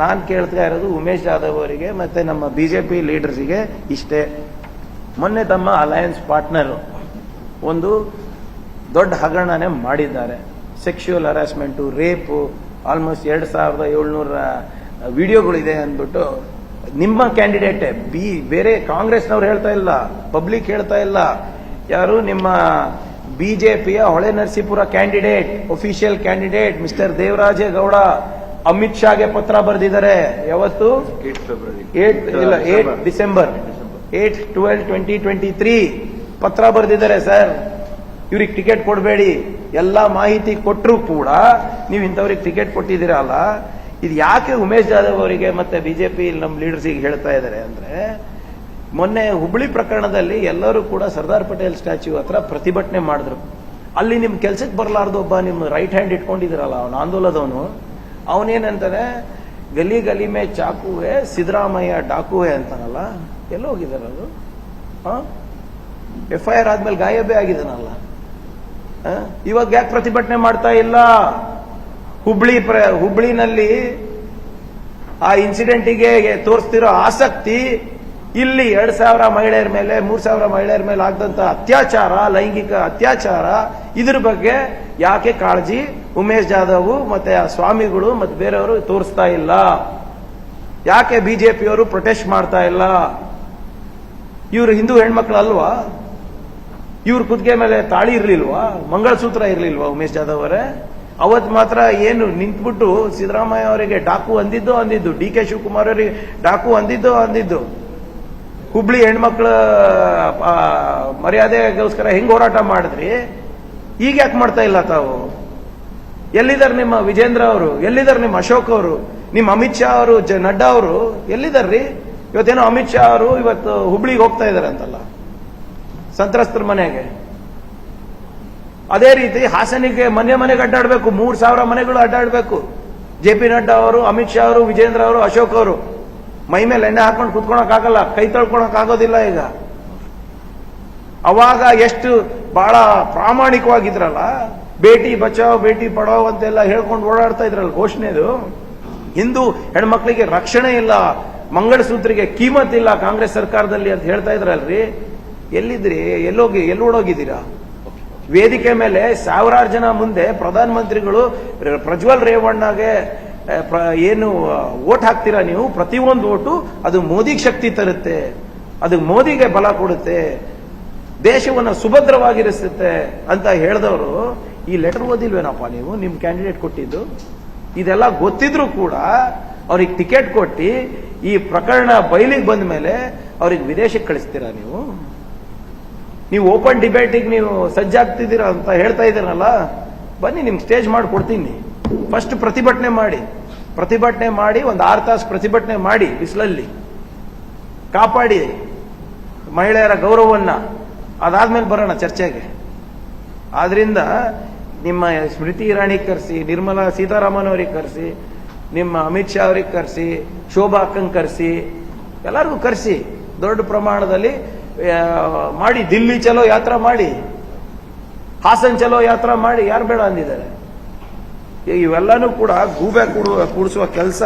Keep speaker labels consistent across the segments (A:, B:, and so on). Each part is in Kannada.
A: ನಾನು ಕೇಳ್ತಾ ಇರೋದು ಉಮೇಶ್ ಜಾಧವ್ ಅವರಿಗೆ ಮತ್ತೆ ನಮ್ಮ ಬಿಜೆಪಿ ಲೀಡರ್ಸಿಗೆ ಇಷ್ಟೇ. ಮೊನ್ನೆ ತಮ್ಮ ಅಲಯನ್ಸ್ ಪಾರ್ಟ್ನರ್ ಒಂದು ದೊಡ್ಡ ಹಗರಣನೆ ಮಾಡಿದ್ದಾರೆ. ಸೆಕ್ಷುವಲ್ ಹರಾಸ್ಮೆಂಟು ರೇಪು ಆಲ್ಮೋಸ್ಟ್ ಎರಡು ಸಾವಿರದ ಏಳ್ನೂರ ವಿಡಿಯೋಗಳಿದೆ ಅಂದ್ಬಿಟ್ಟು ನಿಮ್ಮ ಕ್ಯಾಂಡಿಡೇಟೇ ಬಿ, ಬೇರೆ ಕಾಂಗ್ರೆಸ್ನವ್ರು ಹೇಳ್ತಾ ಇಲ್ಲ ಪಬ್ಲಿಕ್ ಹೇಳ್ತಾ ಇಲ್ಲ. ಯಾರು ನಿಮ್ಮ ಬಿಜೆಪಿಯ Hole Narasipura candidate official candidate mister Devarajegowda Amit ಶಾಗೆ ಪತ್ರ ಬರೆದಿದ್ದಾರೆ. ಯಾವತ್ತು?
B: ಏಟ್
A: ಇಲ್ಲ eight December. Eight twelve twenty twenty three ಪತ್ರ ಬರೆದಿದ್ದಾರೆ ಸರ್. ಇವ್ರಿಗೆ ಟಿಕೆಟ್ ಕೊಡಬೇಡಿ. ಎಲ್ಲ ಮಾಹಿತಿ ಕೊಟ್ಟರು ಕೂಡ ನೀವು ಇಂಥವ್ರಿಗೆ ಟಿಕೆಟ್ ಕೊಟ್ಟಿದ್ದೀರಲ್ಲ ಇದು ಯಾಕೆ ಉಮೇಶ್ ಜಾಧವ್ ಅವರಿಗೆ ಮತ್ತೆ ಬಿಜೆಪಿ ನಮ್ಮ ಲೀಡರ್ಸಿಗೆ ಹೇಳ್ತಾ ಇದ್ದಾರೆ ಅಂದ್ರೆ ಮೊನ್ನೆ ಹುಬ್ಳಿ ಪ್ರಕರಣದಲ್ಲಿ ಎಲ್ಲರೂ ಕೂಡ ಸರ್ದಾರ್ ಪಟೇಲ್ ಸ್ಟ್ಯಾಚ್ಯೂ ಹತ್ರ ಪ್ರತಿಭಟನೆ ಮಾಡಿದ್ರು. ಅಲ್ಲಿ ನಿಮ್ ಕೆಲ್ಸಕ್ಕೆ ಬರಲಾರ್ದು ಒಬ್ಬ ನಿಮ್ಮ ರೈಟ್ ಹ್ಯಾಂಡ್ ಇಟ್ಕೊಂಡಿದ್ದೀರಲ್ಲ ಅವನು ಆಂದೋಲದವನು. ಅವನೇನಂತಾನೆ, ಗಲಿ ಗಲಿ ಮೇ ಚಾಕುವೆ ಸಿದ್ದರಾಮಯ್ಯ ಡಾಕುವೆ ಅಂತಾನಲ್ಲ ಎಲ್ಲೋ ಹೋಗಿದ್ದಾರೆ ಅದು ಎಫ್ ಐ ಆರ್ ಆದ್ಮೇಲೆ ಗಾಯಬೇ ಆಗಿದ್ದಾನಲ್ಲ? ಇವಾಗ ಯಾಕೆ ಪ್ರತಿಭಟನೆ ಮಾಡ್ತಾ ಇಲ್ಲ? ಹುಬ್ಳಿ ಪ್ರ, ಹುಬ್ಳಿನಲ್ಲಿ ಆ ಇನ್ಸಿಡೆಂಟಿಗೆ ತೋರಿಸ್ತಿರೋ ಆಸಕ್ತಿ ಇಲ್ಲಿ ಎರಡ್ ಸಾವಿರ ಮಹಿಳೆಯರ ಮೇಲೆ, ಮೂರ್ ಸಾವಿರ ಮಹಿಳೆಯರ ಮೇಲೆ ಆಗದಂತ ಅತ್ಯಾಚಾರ, ಲೈಂಗಿಕ ಅತ್ಯಾಚಾರ, ಇದ್ರ ಬಗ್ಗೆ ಯಾಕೆ ಕಾಳಜಿ ಉಮೇಶ್ ಜಾಧವ್ ಮತ್ತೆ ಆ ಸ್ವಾಮಿಗಳು ಮತ್ತೆ ಬೇರೆಯವರು ತೋರಿಸ್ತಾ ಇಲ್ಲ. ಯಾಕೆ ಬಿಜೆಪಿಯವರು ಪ್ರೊಟೆಸ್ಟ್ ಮಾಡ್ತಾ ಇಲ್ಲ? ಇವರು ಹಿಂದೂ ಹೆಣ್ಮಕ್ಳು ಅಲ್ವಾ? ಇವ್ರ ಕುತ್ತಿಗೆ ಮೇಲೆ ತಾಳಿ ಇರ್ಲಿಲ್ವಾ? ಮಂಗಳಸೂತ್ರ ಇರ್ಲಿಲ್ವಾ ಉಮೇಶ್ ಜಾಧವ್ ಅವರೇ? ಅವತ್ ಮಾತ್ರ ಏನು ನಿಂತ್ಬಿಟ್ಟು ಸಿದ್ದರಾಮಯ್ಯ ಅವರಿಗೆ ಡಾಕು ಅಂದಿದ್ದು ಅಂದಿದ್ದು, ಡಿ ಕೆ ಶಿವಕುಮಾರ್ ಅವರಿಗೆ ಡಾಕು ಅಂದಿದ್ದು ಅಂದಿದ್ದು? ಹುಬ್ಳಿ ಹೆಣ್ಮಕ್ಳ ಮರ್ಯಾದೆಗೋಸ್ಕರ ಹೆಂಗ್ ಹೋರಾಟ ಮಾಡಿದ್ರಿ? ಈಗ ಯಾಕೆ ಮಾಡ್ತಾ ಇಲ್ಲ ತಾವು? ಎಲ್ಲಿದ್ದಾರೆ ನಿಮ್ಮ ವಿಜೇಂದ್ರ ಅವರು? ಎಲ್ಲಿದ್ದಾರೆ ನಿಮ್ಮ ಅಶೋಕ್ ಅವರು? ನಿಮ್ಮ ಅಮಿತ್ ಶಾ ಅವರು, ಜ ನಡ್ಡಾ ಅವರು? ಎಲ್ಲಿದ್ದಾರ್ರಿ? ಇವತ್ತೇನೋ ಅಮಿತ್ ಶಾ ಅವರು ಇವತ್ತು ಹುಬ್ಳಿಗೆ ಹೋಗ್ತಾ ಇದ್ದಾರೆ ಅಂತಲ್ಲ? ಸಂತ್ರಸ್ತರ ಮನೆಗೆ? ಅದೇ ರೀತಿ ಹಾಸನಿಗೆ ಮನೆ ಮನೆಗೆ ಅಡ್ಡಾಡಬೇಕು. ಮೂರು ಸಾವಿರ ಮನೆಗಳು ಅಡ್ಡಾಡಬೇಕು. ಜೆ ಪಿ ನಡ್ಡಾ ಅವರು, ಅಮಿತ್ ಶಾ ಅವರು, ವಿಜೇಂದ್ರ ಅವರು, ಅಶೋಕ್ ಅವರು. ಮೈ ಮೇಲೆ ಎಣ್ಣೆ ಹಾಕೊಂಡು ಕುತ್ಕೊಳಕ್ ಆಗಲ್ಲ. ಕೈ ಆಗೋದಿಲ್ಲ ಈಗ. ಅವಾಗ ಎಷ್ಟು ಬಹಳ ಪ್ರಾಮಾಣಿಕವಾಗಿದ್ರಲ್ಲ? ಬೇಟಿ ಬಚಾವ್, ಬೇಟಿ ಪಡಾವ್ ಅಂತೆಲ್ಲ ಹೇಳ್ಕೊಂಡು ಓಡಾಡ್ತಾ ಇದ್ರಲ್ಲ ಘೋಷಣೆದು ಹಿಂದೂ ಹೆಣ್ಮಕ್ಳಿಗೆ ರಕ್ಷಣೆ ಇಲ್ಲ ಮಂಗಳಸೂತ್ರಿಗೆ ಕೀಮತ್ ಇಲ್ಲ ಕಾಂಗ್ರೆಸ್ ಸರ್ಕಾರದಲ್ಲಿ ಅಂತ ಹೇಳ್ತಾ ಇದ್ರಲ್ರಿ. ಎಲ್ಲಿದ್ರಿ? ಎಲ್ಲೋಗಿ, ಎಲ್ಲೋಡೋಗಿದ್ದೀರಾ? ವೇದಿಕೆ ಮೇಲೆ ಸಾವಿರಾರು ಜನ ಮುಂದೆ ಪ್ರಧಾನಮಂತ್ರಿಗಳು, ಪ್ರಜ್ವಲ್ ರೇವಣ್ಣಗೆ ಏನು ಓಟ್ ಹಾಕ್ತೀರಾ ನೀವು? ಪ್ರತಿಯೊಂದು ಓಟು ಅದು ಮೋದಿಗೆ ಶಕ್ತಿ ತರುತ್ತೆ, ಅದು ಮೋದಿಗೆ ಬಲ ಕೊಡುತ್ತೆ, ದೇಶವನ್ನು ಸುಭದ್ರವಾಗಿರಿಸುತ್ತೆ ಅಂತ ಹೇಳಿದವರು ಈ ಲೆಟರ್ ಓದಿಲ್ವೇನಪ್ಪ ನೀವು? ನಿಮ್ಮ ಕ್ಯಾಂಡಿಡೇಟ್ ಕೊಟ್ಟಿದ್ದು. ಇದೆಲ್ಲ ಗೊತ್ತಿದ್ರು ಕೂಡ ಅವ್ರಿಗೆ ಟಿಕೆಟ್ ಕೊಟ್ಟು ಈ ಪ್ರಕರಣ ಬಯಲಿಗೆ ಬಂದ ಮೇಲೆ ಅವ್ರಿಗೆ ವಿದೇಶಕ್ಕೆ ಕಳಿಸ್ತೀರಾ ನೀವು? ನೀವು ಓಪನ್ ಡಿಬೇಟಿಗೆ ನೀವು ಸಜ್ಜಾಗ್ತಿದ್ದೀರಾ ಅಂತ ಹೇಳ್ತಾ ಇದ್ದೀರಲ್ಲ? ಬನ್ನಿ, ನಿಮ್ಗೆ ಸ್ಟೇಜ್ ಮಾಡಿ ಕೊಡ್ತೀನಿ. ಫಸ್ಟ್ ಪ್ರತಿಭಟನೆ ಮಾಡಿ. ಪ್ರತಿಭಟನೆ ಮಾಡಿ, ಒಂದು ಆರು ತಾಸು ಪ್ರತಿಭಟನೆ ಮಾಡಿ ಬಿಸಿಲಲ್ಲಿ. ಕಾಪಾಡಿ ಮಹಿಳೆಯರ ಗೌರವವನ್ನ. ಅದಾದ್ಮೇಲೆ ಬರೋಣ ಚರ್ಚೆಗೆ. ಆದ್ರಿಂದ ನಿಮ್ಮ ಸ್ಮೃತಿ ಇರಾಣಿ ಕರೆಸಿ, ನಿರ್ಮಲಾ ಸೀತಾರಾಮನ್ ಅವ್ರಿಗೆ ಕರೆಸಿ, ನಿಮ್ಮ ಅಮಿತ್ ಶಾ ಅವ್ರಿಗೆ ಕರೆಸಿ, ಶೋಭಾ ಅಕ್ಕಂಗ್ ಕರೆಸಿ, ಎಲ್ಲರಿಗೂ ಕರೆಸಿ. ದೊಡ್ಡ ಪ್ರಮಾಣದಲ್ಲಿ ಮಾಡಿ. ದಿಲ್ಲಿ ಚಲೋ ಯಾತ್ರಾ ಮಾಡಿ. ಹಾಸನ್ ಚಲೋ ಯಾತ್ರಾ ಮಾಡಿ. ಯಾರು ಬೇಡ ಅಂದಿದ್ದಾರೆ. ಇವೆಲ್ಲನೂ ಕೂಡ ಗೂಬೆ ಕೂಡಿಸುವ ಕೆಲಸ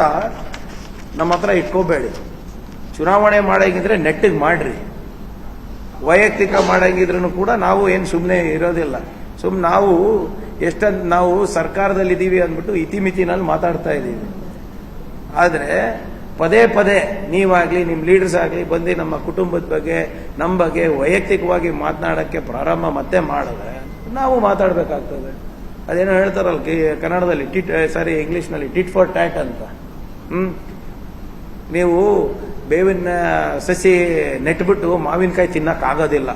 A: ನಮ್ಮ ಹತ್ರ ಇಟ್ಕೋಬೇಡಿ. ಚುನಾವಣೆ ಮಾಡಂಗಿದ್ರೆ ನೆಟ್ಟಿಗೆ ಮಾಡ್ರಿ. ವೈಯಕ್ತಿಕ ಮಾಡಂಗಿದ್ರು ಕೂಡ ನಾವು ಏನು ಸುಮ್ಮನೆ ಇರೋದಿಲ್ಲ. ಸುಮ್ಮನೆ ನಾವು ಎಷ್ಟಂತ ನಾವು ಸರ್ಕಾರದಲ್ಲಿ ಇದ್ದೀವಿ ಅಂದ್ಬಿಟ್ಟು ಇತಿಮಿತಿನಲ್ಲಿ ಮಾತಾಡ್ತಾ ಇದ್ದೀವಿ. ಆದರೆ ಪದೇ ಪದೇ ನೀವಾಗಲಿ ನಿಮ್ಮ ಲೀಡರ್ಸ್ ಆಗಲಿ ಬಂದು ನಮ್ಮ ಕುಟುಂಬದ ಬಗ್ಗೆ ನಮ್ಮ ಬಗ್ಗೆ ವೈಯಕ್ತಿಕವಾಗಿ ಮಾತನಾಡೋಕ್ಕೆ ಪ್ರಾರಂಭ ಮತ್ತೆ ಮಾಡಿದ್ರೆ ನಾವು ಮಾತಾಡಬೇಕಾಗ್ತದೆ. ಅದೇನೋ ಹೇಳ್ತಾರಲ್ಲ ಕನ್ನಡದಲ್ಲಿ ಟಿಟ್ ಸಾರಿ ಇಂಗ್ಲಿಷ್ನಲ್ಲಿ ಟಿಟ್ ಫಾರ್ ಟ್ಯಾಟ್ ಅಂತ. ಹ್ಞೂ ನೀವು ಬೇವಿನ ಸಸಿ ನೆಟ್ಬಿಟ್ಟು ಮಾವಿನಕಾಯಿ ತಿನ್ನೋಕ್ಕಾಗೋದಿಲ್ಲ.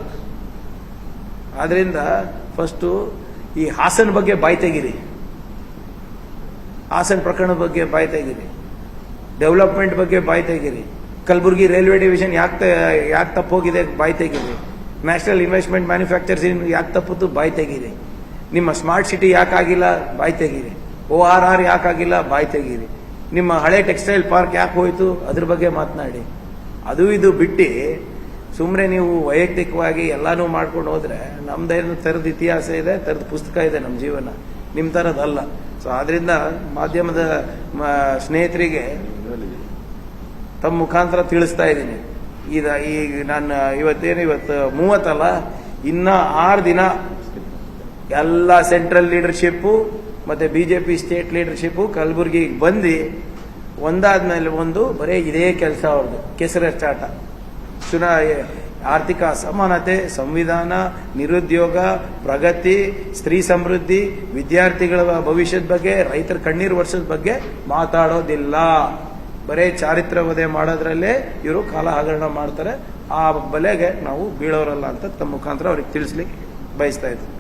A: ಆದ್ದರಿಂದ ಫಸ್ಟು ಈ ಹಾಸನ ಬಗ್ಗೆ ಬಾಯಿ ತೆಗೀರಿ ಹಾಸನ ಪ್ರಕರಣದ ಬಗ್ಗೆ ಬಾಯಿ ಡೆವಲಪ್ಮೆಂಟ್ ಬಗ್ಗೆ ಬಾಯಿ ತೆಗೀರಿ ಕಲಬುರಗಿ ರೈಲ್ವೆ ಡಿವಿಷನ್ ಯಾಕೆ ಯಾಕೆ ತಪ್ಪೋಗಿದೆ ಬಾಯಿ ತೆಗೀರಿ ನ್ಯಾಷನಲ್ ಇನ್ವೆಸ್ಟ್ಮೆಂಟ್ ಮ್ಯಾನುಫ್ಯಾಕ್ಚರ್ಸ್ ಯಾಕೆ ತಪ್ಪಿತು ಬಾಯಿ ತೆಗೀರಿ ನಿಮ್ಮ ಸ್ಮಾರ್ಟ್ ಸಿಟಿ ಯಾಕಾಗಿಲ್ಲ ಬಾಯಿ ತೆಗೀರಿ ಓ ಆರ್ ಆರ್ ಯಾಕಾಗಿಲ್ಲ ಬಾಯಿ ತೆಗೀರಿ ನಿಮ್ಮ ಹಳೆ ಟೆಕ್ಸ್ಟೈಲ್ ಪಾರ್ಕ್ ಯಾಕೆ ಹೋಯ್ತು ಅದ್ರ ಬಗ್ಗೆ ಮಾತನಾಡಿ. ಅದು ಇದು ಬಿಟ್ಟು ಸುಮ್ಮನೆ ನೀವು ವೈಯಕ್ತಿಕವಾಗಿ ಎಲ್ಲಾನು ಮಾಡ್ಕೊಂಡು ಹೋದ್ರೆ ನಮ್ದೇನು ಥರದ ಇತಿಹಾಸ ಇದೆ ಥರದ ಪುಸ್ತಕ ಇದೆ ನಮ್ಮ ಜೀವನ. ನಿಮ್ಮ ಥರದಲ್ಲ ಸೊ ಆದ್ರಿಂದ ಮಾಧ್ಯಮದ ಸ್ನೇಹಿತರಿಗೆ ತಮ್ಮ ಮುಖಾಂತರ ತಿಳಿಸ್ತಾ ಇದ್ದೀನಿ. ಈಗ ಈಗ ನಾನು ಇವತ್ತೇನು, ಇವತ್ತು ಮೂವತ್ತಲ್ಲ ಇನ್ನ ಆರು ದಿನ ಎಲ್ಲ ಸೆಂಟ್ರಲ್ ಲೀಡರ್ಶಿಪ್ಪು ಮತ್ತೆ ಬಿಜೆಪಿ ಸ್ಟೇಟ್ ಲೀಡರ್ಶಿಪ್ಪು ಕಲಬುರಗಿಗೆ ಬಂದು, ಒಂದಾದ್ಮೇಲೆ ಒಂದು ಬರೀ ಇದೇ ಕೆಲಸ ಅವ್ರದ್ದು ಕೆಸರೆಚ್ಚಾಟ. ಚುನಾ ಆರ್ಥಿಕ ಅಸಮಾನತೆ, ಸಂವಿಧಾನ, ನಿರುದ್ಯೋಗ, ಪ್ರಗತಿ, ಸ್ತ್ರೀ ಸಮೃದ್ಧಿ, ವಿದ್ಯಾರ್ಥಿಗಳ ಭವಿಷ್ಯದ ಬಗ್ಗೆ, ರೈತರ ಕಣ್ಣೀರು ವರ್ಷದ ಬಗ್ಗೆ ಮಾತಾಡೋದಿಲ್ಲ. ಬರೇ ಚಾರಿತ್ರ ವಧೆ ಮಾಡೋದ್ರಲ್ಲೇ ಇವರು ಕಾಲ ಹಗರಣ ಮಾಡ್ತಾರೆ. ಆ ಬಲೆಗೆ ನಾವು ಬೀಳೋರಲ್ಲ ಅಂತ ತಮ್ಮ ಮುಖಾಂತರ ಅವ್ರಿಗೆ ತಿಳಿಸ್ಲಿಕ್ಕೆ ಬಯಸ್ತಾ ಇದ್ದೀನಿ